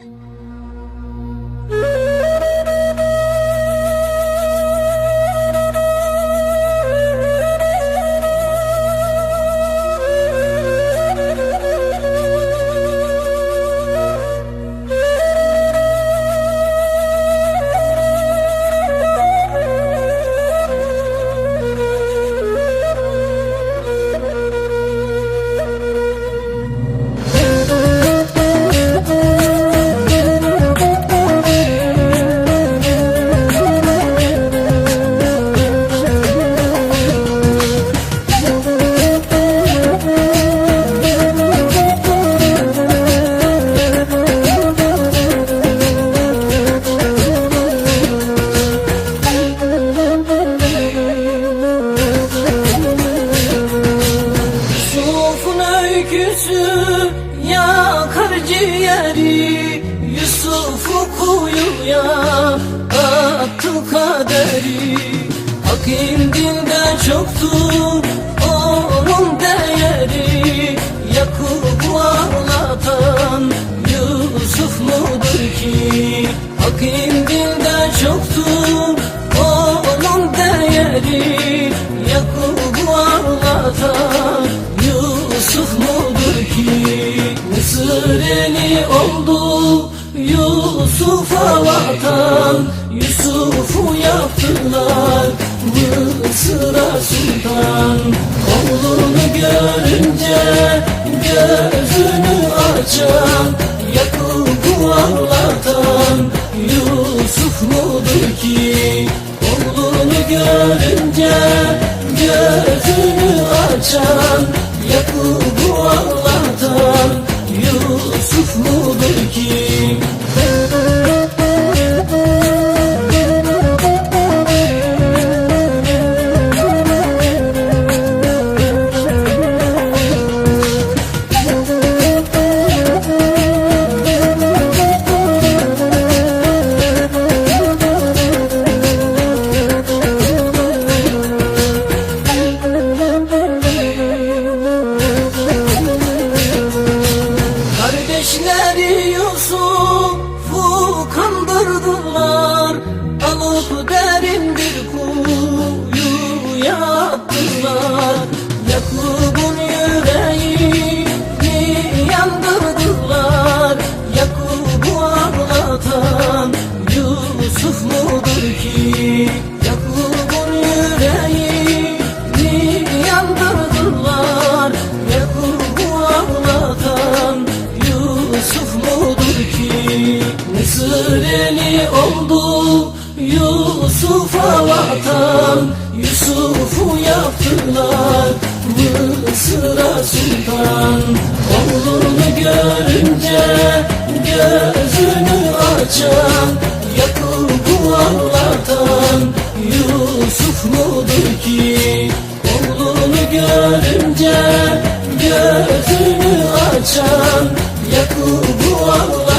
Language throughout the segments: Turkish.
Yusuf'un kuyuya attı kaderi. Hak indinde çoktur onun değeri. Yakup'u ağlatan Yusuf mudur ki? Hak indinde çoktur onun değeri. Yakup'u ağlatan Yusuf mudur ki? Mısır eli oldu Yusuf'a vatan Yusuf'u yaptılar Mısır'a sultan. Oğlunu görünce gözünü açan Yakup'u ağlatan Yusuf mudur ki? Oğlunu görünce gözünü açan Kardeşleri Yusuf'u kandırdılar. Alıp derin bir kuyuya attılar Vatan Yusuf'u yaptılar Mısır'a sultan. Oğlunu görünce gözünü açan Yakup'u ağlatan Yusuf mudur ki? Oğlunu görünce gözünü açan Yakup'u ağlatan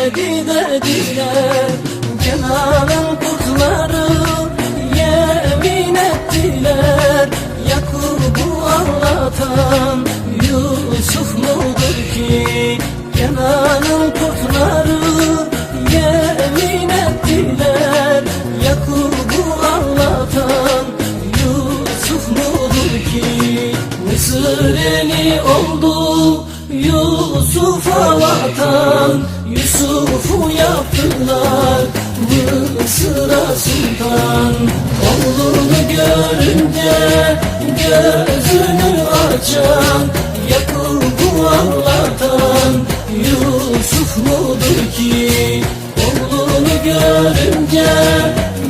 yedi dediler Kenan'ın kurtları yemin ettiler. Yakup'u ağlatan Yusuf mudur ki? Kenan'ın kurtları yemin ettiler. Yakup'u ağlatan Yusuf mudur ki? Mısır eli oldu Yusuf'a vatan Yusuf'u yaptılar Mısır'a sultan Oğlunu görünce gözünü açan Yakıldı Allah'tan Yusuf mudur ki? Oğlunu görünce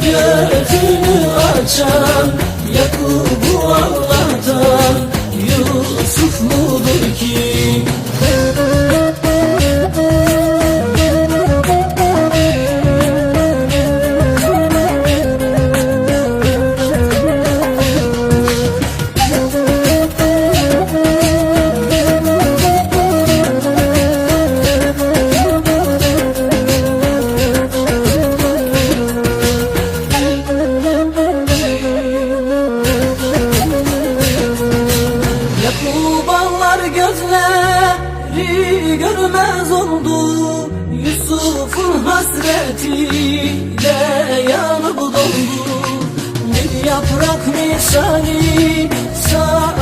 gözünü açan Yakıldı Allah'tan Hayalleri görmez oldu Yusuf'un hasretiyle yanıp dondu Bir yaprak misali sağ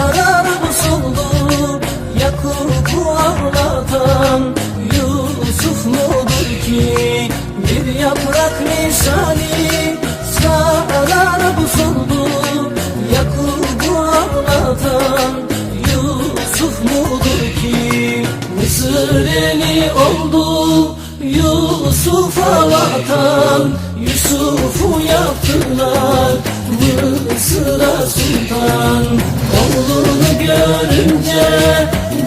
vatan Yusuf'u yaptılar. Mısır'a sultan. Oğlunu görünce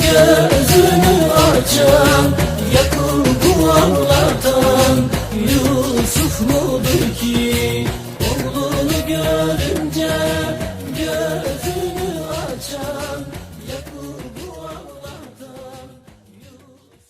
Gözünü açan Yakup'u anlatan Yusuf'u